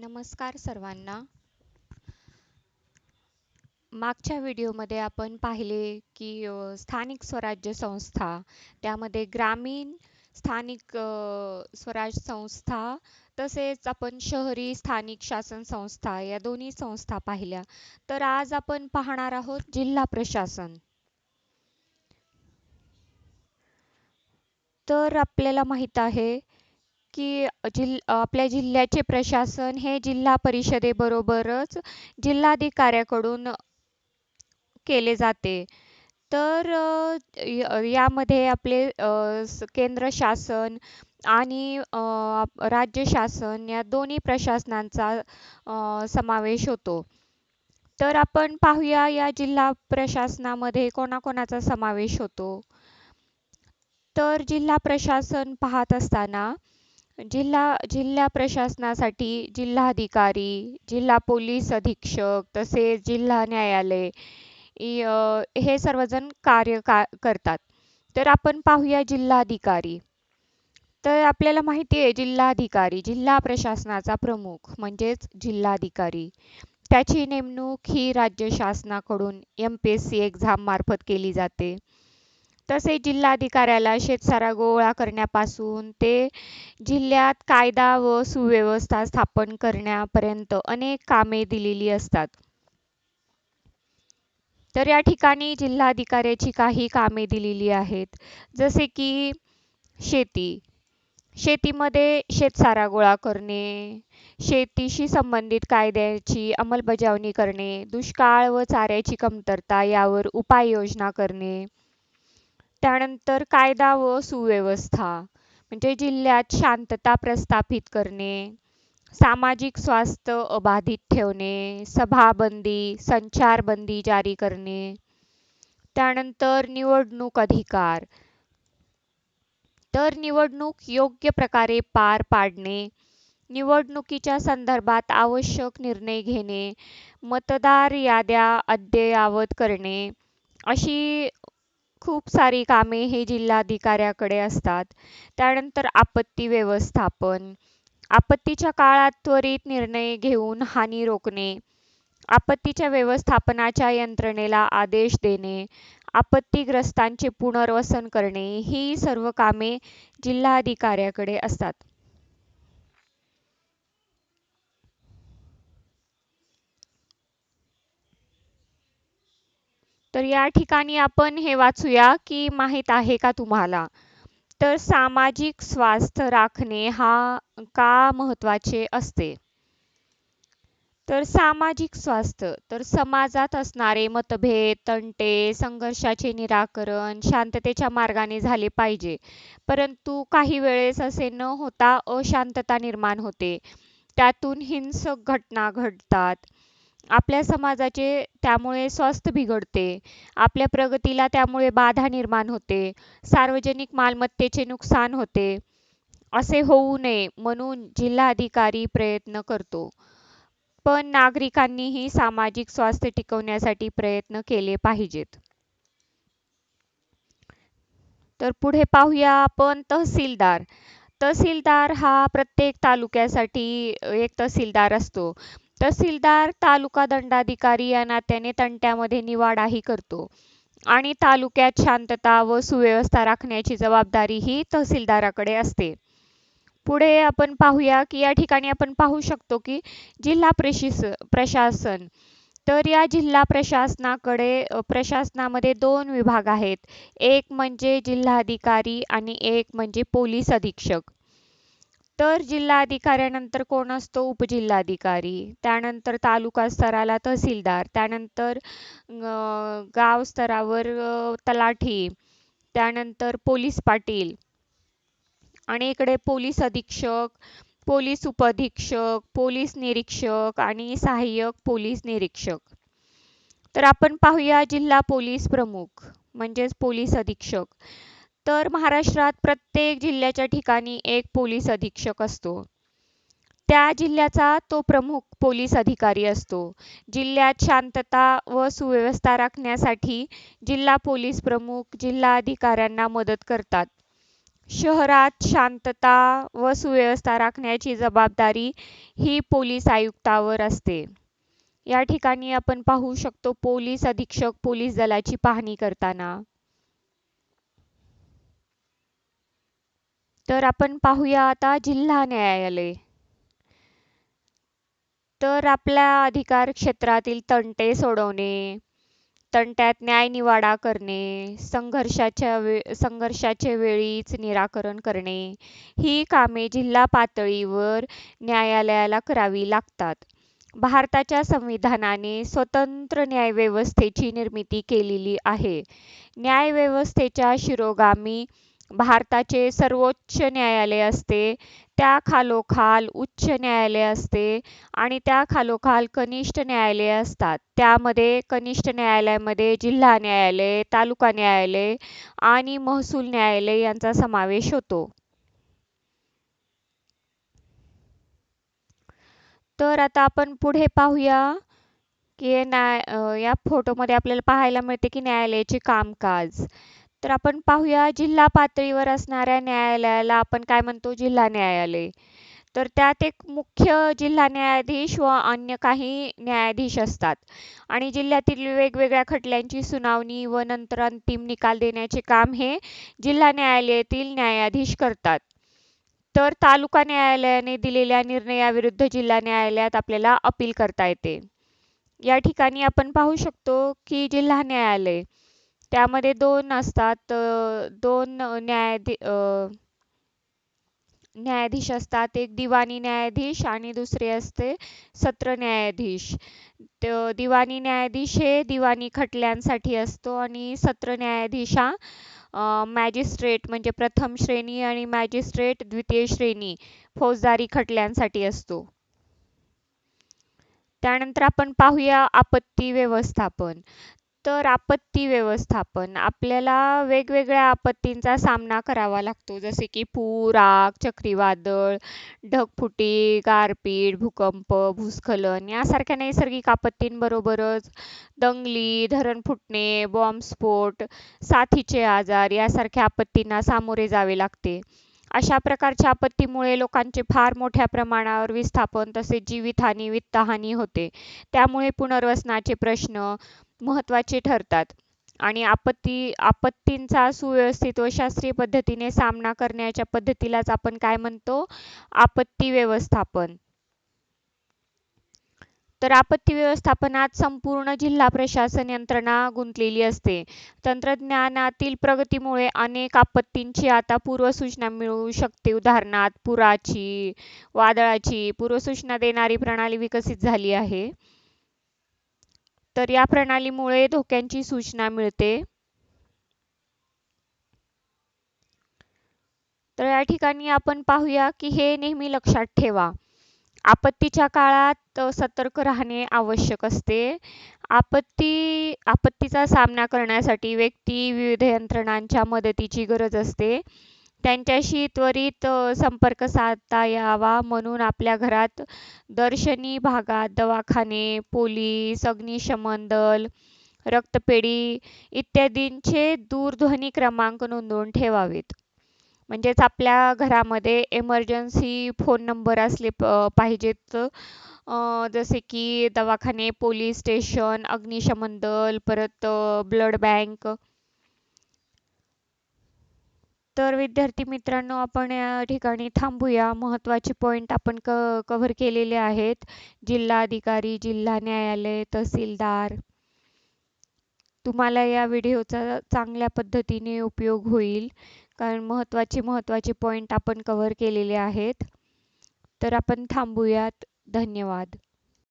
नमस्कार सर्वांना. मागच्या व्हिडिओमध्ये आपण पाहिले की स्थानिक स्वराज्य संस्था त्यामध्ये ग्रामीण स्थानिक स्वराज संस्था तसेच आपण शहरी स्थानिक शासन संस्था या दोन्ही संस्था पाहिल्या. तर आज आपण पाहणार आहोत जिल्हा प्रशासन. तर आपल्याला माहीत आहे की जिल आपल्या जिल्ह्याचे प्रशासन हे जिल्हा परिषदेबरोबरच जिल्हाधिकाऱ्याकडून केले जाते. तर यामध्ये आपले केंद्र शासन आणि राज्य शासन या दोन्ही प्रशासनांचा समावेश होतो. तर आपण पाहूया या जिल्हा प्रशासनामध्ये कोणाकोणाचा समावेश होतो. तर जिल्हा प्रशासन पाहत असताना जिल्हा जिल्हा प्रशासनासाठी जिल्हाधिकारी, जिल्हा पोलीस अधीक्षक तसेच जिल्हा न्यायालय हे सर्वजण कार्य का करतात. तर आपण पाहूया जिल्हाधिकारी. तर आपल्याला माहिती आहे जिल्हाधिकारी जिल्हा प्रशासनाचा प्रमुख म्हणजेच जिल्हाधिकारी. त्याची नेमणूक ही राज्य शासनाकडून एम-पी-एस-सी एक्झाम मार्फत केली जाते. तसेच जिल्हाधिकाऱ्याला शेतसारा गोळा करण्यापासून ते जिल्ह्यात कायदा व सुव्यवस्था स्थापन करण्यापर्यंत अनेक कामे दिलेली असतात. तर या ठिकाणी जिल्हाधिकाऱ्याची काही कामे दिलेली आहेत. जसे की शेती. शेतीमध्ये शेतसारा गोळा करणे, शेतीशी संबंधित कायद्याची अंमलबजावणी करणे, दुष्काळ व चाऱ्याची कमतरता यावर उपाययोजना करणे. त्यानंतर कायदा व सुव्यवस्था म्हणजे जिल्ह्यात शांतता प्रस्थापित करणे, सामाजिक स्वास्थ्य अबाधित ठेवणे, सभाबंदी, संचारबंदी जारी करणे. त्यानंतर निवडणूक अधिकार. तर निवडणूक योग्य प्रकारे पार पाडणे, निवडणुकीच्या संदर्भात आवश्यक निर्णय घेणे, मतदार याद्या अद्ययावत करणे, अशी खूप सारी कामे हे जिल्हाधिकाऱ्याकडे असतात. त्यानंतर आपत्ती व्यवस्थापन. आपत्तीच्या काळात त्वरित निर्णय घेऊन हानी रोखणे, आपत्तीच्या व्यवस्थापनाच्या यंत्रणेला आदेश देणे, आपत्तीग्रस्तांचे पुनर्वसन करणे ही सर्व कामे जिल्हाधिकाऱ्याकडे असतात. तर या ठिकाणी आपण हे वाचूया की माहीत आहे का तुम्हाला? तर सामाजिक स्वास्थ्य राखणे हा का महत्त्वाचे असते? तर सामाजिक स्वास्थ्य तर समाजात असणारे मतभेद, तंटे, संघर्षाचे निराकरण शांततेच्या मार्गाने झाले पाहिजे. परंतु काही वेळेस असे न होता अशांतता निर्माण होते. त्यातून हिंसक घटना घडतात. आपल्या समाजाचे त्यामुळे स्वास्थ्य बिघडते. आपल्या प्रगतीला त्यामुळे बाधा निर्माण होते. सार्वजनिक मालमत्तेचे नुकसान होते. असे होऊ नये म्हणून जिल्हाधिकारी प्रयत्न करतो. पण नागरिकांनीही सामाजिक स्वास्थ्य टिकवण्यासाठी प्रयत्न केले पाहिजेत. तर पुढे पाहूया आपण तहसीलदार. तहसीलदार हा प्रत्येक तालुक्यासाठी एक तहसीलदार असतो. तहसीलदार तालुका दंडाधिकारी या नात्याने तंट्यामध्ये निवाडाही करतो आणि तालुक्यात शांतता व सुव्यवस्था राखण्याची जबाबदारी ही तहसीलदाराकडे असते. पुढे आपण पाहूया की या ठिकाणी आपण पाहू शकतो की जिल्हा प्रशिस प्रशासन. तर या जिल्हा प्रशासनाकडे प्रशासनामध्ये दोन विभाग आहेत. एक म्हणजे जिल्हाधिकारी आणि एक म्हणजे पोलीस अधीक्षक. तर जिल्हाधिकाऱ्यानंतर कोण असतो? उपजिल्हाधिकारी. त्यानंतर तालुका स्तराला तहसीलदार. त्यानंतर गाव स्तरावर तलाठी. त्यानंतर पोलीस पाटील आणि इकडे पोलीस अधीक्षक, पोलीस उपअधीक्षक, पोलीस निरीक्षक आणि सहाय्यक पोलीस निरीक्षक. तर आपण पाहूया जिल्हा पोलीस प्रमुख म्हणजेच पोलीस अधीक्षक. तर महाराष्ट्रात प्रत्येक जिल्ह्याच्या ठिकाणी एक पोलीस अधीक्षक असतो. त्या जिल्ह्याचा तो प्रमुख पोलीस अधिकारी असतो. जिल्ह्यात शांतता व सुव्यवस्था राखण्यासाठी जिल्हा पोलीस प्रमुख जिल्हा अधिकाऱ्यांना मदत करतात. शहरात शांतता व सुव्यवस्था राखण्याची जबाबदारी ही पोलीस आयुक्तावर असते. या ठिकाणी आपण पाहू शकतो पोलीस अधीक्षक पोलीस दलाची पाहणी करताना. तर आपण पाहूया आता जिल्हा न्यायालय. तर आपल्या अधिकार क्षेत्रातील तंटे सोडवणे, तंट्यात न्यायनिवाडा करणे, संघर्षाच्या वे संघर्षाचे वेळीच निराकरण करणे ही कामे जिल्हा पातळीवर न्यायालयाला करावी लागतात. भारताच्या संविधानाने स्वतंत्र न्यायव्यवस्थेची निर्मिती केलेली आहे. न्यायव्यवस्थेच्या शिरोगामी भारताचे सर्वोच्च न्यायालय असते, त्या खालोखाल उच्च न्यायालय असते आणि त्या खालोखाल कनिष्ठ न्यायालय असतात. त्यामध्ये कनिष्ठ न्यायालयामध्ये जिल्हा न्यायालय, तालुका न्यायालय आणि महसूल न्यायालय यांचा समावेश होतो. तर आता आपण पुढे पाहूया की न्याय या फोटोमध्ये आपल्याला पाहायला मिळते की न्यायालयाचे कामकाज. तर आपण पाहूया जिल्हा पातळीवर असणाऱ्या न्यायालयाला आपण काय म्हणतो जिल्हा न्यायालय. तर त्यात एक मुख्य जिल्हा न्यायाधीश व अन्य काही न्यायाधीश असतात आणि जिल्ह्यातील वेगवेगळ्या खटल्यांची सुनावणी व नंतर अंतिम निकाल देण्याचे काम हे जिल्हा न्यायालयातील न्यायाधीश करतात. तर तालुका न्यायालयाने दिलेल्या निर्णयाविरुद्ध जिल्हा न्यायालयात आपल्याला अपील करता येते. या ठिकाणी आपण पाहू शकतो की जिल्हा न्यायालय त्यामध्ये दोन असतात दोन न्यायाधी न्यायाधीश असतात. एक दिवाणी न्यायाधीश आणि दुसरे असते सत्र न्यायाधीश. दिवाणी न्यायाधीश हे दिवाणी खटल्यांसाठी असतो आणि सत्र न्यायाधीश हा मॅजिस्ट्रेट म्हणजे प्रथम श्रेणी आणि मॅजिस्ट्रेट द्वितीय श्रेणी फौजदारी खटल्यांसाठी असतो. त्यानंतर आपण पाहूया आपत्ती व्यवस्थापन. तर आपत्ती व्यवस्थापन आपल्याला वेगवेगळ्या आपत्तींचा सामना करावा लागतो. जसे की पूर, आग, चक्रीवादळ, ढगफुटी, गारपीट, भूकंप, भूस्खलन यासारख्या नैसर्गिक आपत्तींबरोबरच दंगली, धरण फुटणे, बॉम्बस्फोट, साथीचे आजार यासारख्या आपत्तींना सामोरे जावे लागते. अशा प्रकारच्या आपत्तीमुळे लोकांचे फार मोठ्या प्रमाणावर विस्थापन तसेच जीवितहानी, वित्तहानी होते. त्यामुळे पुनर्वसनाचे प्रश्न महत्त्वाचे ठरतात आणि आपत्ती आपत्तींचा सुव्यवस्थित व शास्त्रीय पद्धतीने सामना करण्याच्या पद्धतीलाच आपण काय म्हणतो आपत्ती व्यवस्थापन. तर आपत्ती व्यवस्थापनात संपूर्ण जिल्हा प्रशासन यंत्रणा गुंतलेली असते. तंत्रज्ञानातील प्रगतीमुळे अनेक आपत्तींची आता पूर्वसूचना मिळू शकते. उदाहरणार्थ पुराची, वादळाची पूर्वसूचना देणारी प्रणाली विकसित झाली आहे. तर या प्रणालीमुळे धोक्यांची सूचना मिळते. तर या ठिकाणी आपण पाहूया की हे नेहमी लक्षात ठेवा. आपत्तीच्या काळात सतर्क राहणे आवश्यक असते. आपत्ती आपत्तीचा सामना करण्यासाठी व्यक्ती, विविध यंत्रणांच्या मदतीची गरज असते. त्यांच्याशी त्वरित संपर्क साधता यावा म्हणून आपल्या घरात, दर्शनी भागात दवाखाने, पोलीस, अग्निशमन दल, रक्तपेढी इत्यादींचे दूरध्वनी क्रमांक नोंदवून ठेवावेत. म्हणजेच आपल्या घरामध्ये एमर्जन्सी फोन नंबर असले पाहिजेत. जसे की दवाखाने, पोलीस स्टेशन, अग्निशमन दल, परत ब्लड बँक. तर विद्यार्थी मित्रांनो आपण या ठिकाणी थांबूया. महत्त्वाचे पॉईंट आपण क कव्हर केलेले आहेत. जिल्हाधिकारी, जिल्हा न्यायालय, तहसीलदार. तुम्हाला या व्हिडिओचा चांगल्या पद्धतीने उपयोग होईल. कारण महत्त्वाचे महत्त्वाचे पॉईंट आपण कव्हर केलेले आहेत. तर आपण थांबूयात. धन्यवाद.